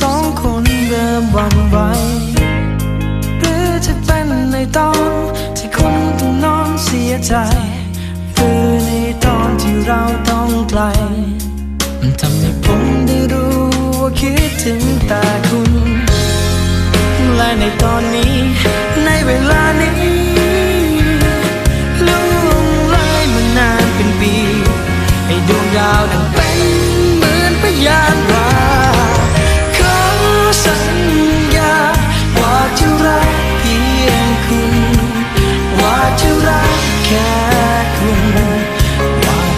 สองคนเริ่มหวันไหวหรือจะเป็นในตอนที่คุณต้องนอนเสียใจ หรือในตอนที่เราต้องไกล มันทำให้ผมได้รู้ว่าคิดถึงแต่คุณ และในตอนนี้ในเวลา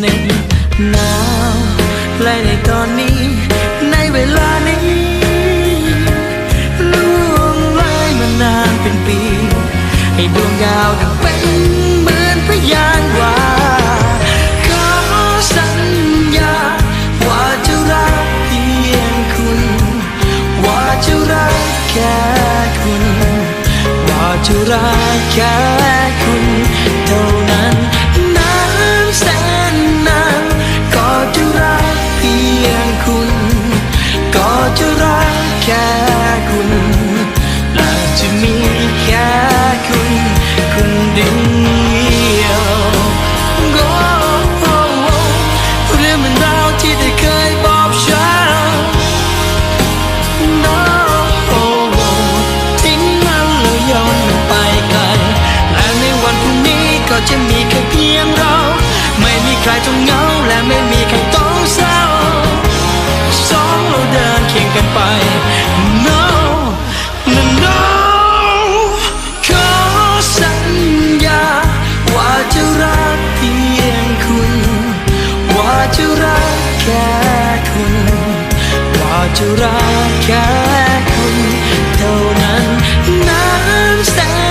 หนึ่งหนาวและในตอนนี้ ในเวลานี้ล่วงเลยมานานเป็นปี ให้ดวงดาวดังเป็นเหมือนพยานว่าขอสัญญา ว่าจะรักเพียงคุณ ว่าจะรักแค่คุณ ว่าจะรักแค่คุณ ค่คุณและจะมีแค่คุณคนเดียวโอ้เรื่องมันราวที่ได้เคยบอกฉัน No โอ้ทิ้งมันแล้วย้อนมันไปไกลและในวันพรุ่งนี้ก็จะมีแค่เพียงเรา ไม่มีใครต้องเหงาและไม่มีใครต้องเศร้าสองเราเดินเคียงกันไป จะรักแค่คุณเท่านั้นนานแสน